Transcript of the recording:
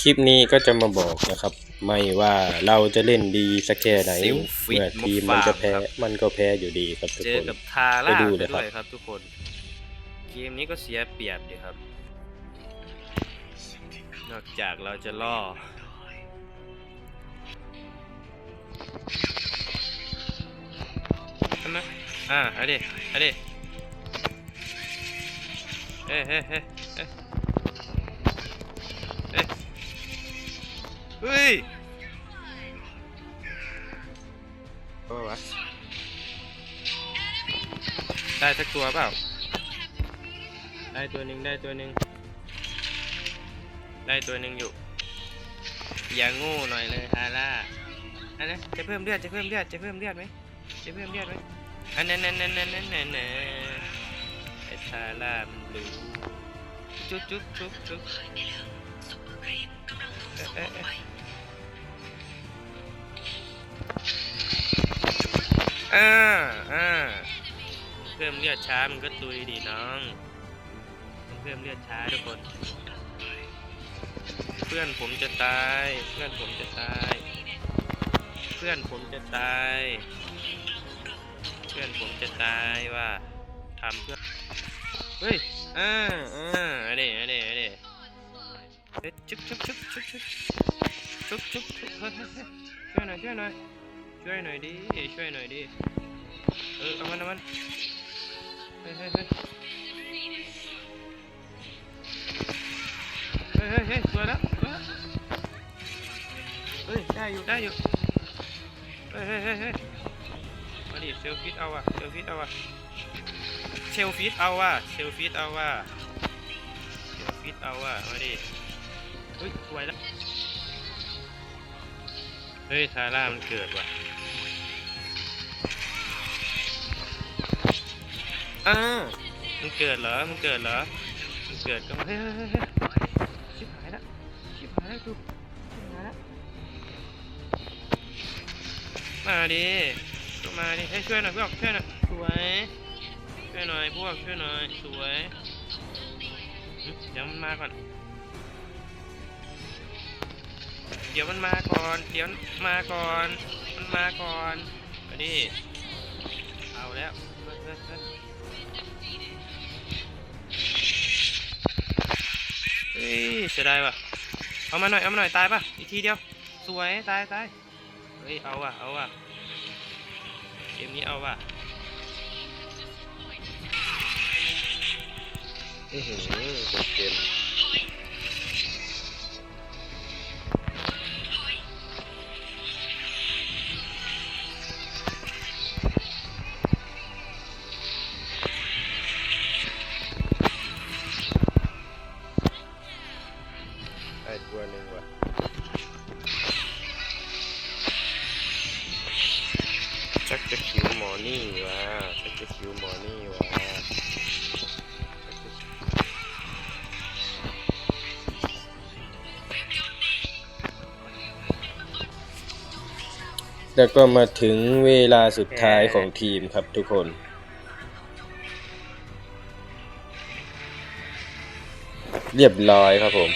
คลิปนี้ก็จะมาบอกนะครับ ไม่ว่าเราจะเล่นดีสักแค่ไหนซิลฟิตเมื่อทีมมันจะแพ้มุกฟาร์มครับ มันก็แพ้อยู่ดีครับทุกเจคอน กับทาร่าไปดูไปเลยครับ ด้วยครับทุกคน เกมนี้ก็เสียเปรียบดีครับ นอกจากเราจะล่อ ใช่ไหมอ่าเอาดิเอาดิเฮ้เฮ้เฮ้เฮ้เยโอ้วะได้สักตัวเปล่า ได้ตัวหนึ่งได้ตัวหนึ่งได้ตัวหนึ่งอยู่ อย่างงูหน่อยเลยฮาร่าอันนั้นจะเพิ่มเลือดจะเพิ่มเลือดจะเพิ่มเลือดไหมจะเพิ่มเลือดไหมอันนั้นนั่นนั่นนั่นนั่นนั่นนั่นไอ้ฮาร่ามันรู้จุ๊บจุ๊บจุ๊บจุ๊บเอ๊ะ อ่าอ่เพิ่มเลือดช้ามันก็ตุยดีน้องเพิ่มเลือดช้าทุกคน เพื่อนผมจะตาย เพื่อนผมจะตาย เพื่อนผมจะตาย เพื่อนผมจะตายว่าทำเพื่อเฮ้ยอ่าอ่าเด้เด้เด้เฮ้ยชุบชุบชุบชุบชุบชุบชุบเฮ้ยเฮ้บช่วยหน่อบช่วยหน่อย ช่วยหน่อยดิ ช่วยหน่อยดิ เออเอามันเอามันเฮ้ยเฮ้ยเฮ้ยเฮ้ยเฮ้ยเฮ้ยสวยแล้วสวยแล้วเฮ้ย ได้อยู่ ได้อยู่เฮ้ยเฮ้ยเฮ้ยเฮ้ยมาดิเซลฟิตเอาว่ะ เซลฟิตเอาว่ะเชลฟิตเอาว่ะเชลฟิตเอาว่ะเชลฟิตเอาว่ะ มาดิเฮ้ยสวยแล้ว เฮ้ยทาร่ามันเกิดว่ะ อ้ามันเกิดเหรอ มันเกิดเหรอ มันเกิดก็เฮ้ยเฮ้ยเฮ้ยเฮ้ยชิบหายละชิบหายล้วกูชิบหายละมาดิก็มาดิให้ช่วยหน่อยพวกช่วยหน่อยสวยช่วยหน่อยพวกช่วยหน่อยสวยเดี๋ยวมันมาก่อน เดี๋ยวมันมาก่อน เดี๋ยวมาก่อน มันมาก่อนมาดิเอาแล้ว เสียดายว่ะ เอามาหน่อย เอามาหน่อย ตายป่ะ อีกทีเดียว สวย ตายตายเฮ้ย เอาว่ะ เอาว่ะ เกมนี้เอาว่ะอื้อหือเกม นี่วะชักจะคิวหมอนี่วะแล้วก็มาถึงเวลาสุดท้ายของทีมครับทุกคน เรียบร้อยครับผม